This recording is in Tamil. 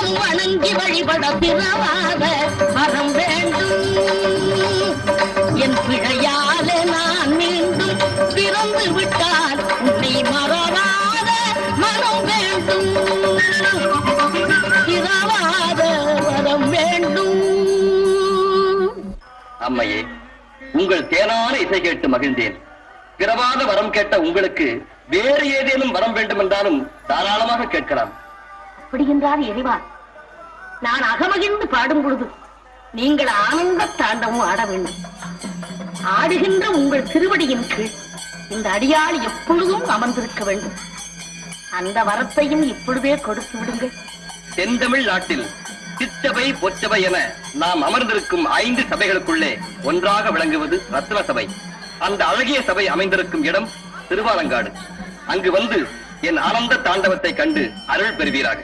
தெய்வம் வணங்கி வழிபட பிறவாத அறம் வேண்டும். என் பிழையாலே நான் மீண்டும் பிறந்து விட்டால் உன்னை மறவாத மனம் வேண்டும். பிறவாத வரம் வேண்டும். அம்மையே உங்கள் தேனான இசை கேட்டு மகிழ்ந்தேன். பிறவாத வரம் கேட்ட உங்களுக்கு வேறு ஏதேனும் வரம் வேண்டும் என்றாலும் தாராளமாக கேட்கலாம். அப்படிகின்றார் எரிவான் நான் அகமகிழ்ந்து பாடும் பொழுது நீங்கள் ஆனந்த தாண்டவும் ஆட வேண்டும். ஆடுகின்ற உங்கள் திருவடியின் கீழ் இந்த அடியாள் எப்பொழுதும் அமர்ந்திருக்க வேண்டும். அந்த வரத்தையும் இப்பொழுதே கொடுத்து விடுங்கள். தென்தமிழ் நாட்டில் சித்தபை பொச்சபை என நாம் அமர்ந்திருக்கும் ஐந்து சபைகளுக்குள்ளே ஒன்றாக விளங்குவது ரத்ன சபை. அந்த அழகிய சபை அமைந்திருக்கும் இடம் திருவாலங்காடு. அங்கு வந்து என் ஆனந்த தாண்டவத்தை கண்டு அருள் பெறுவீராக.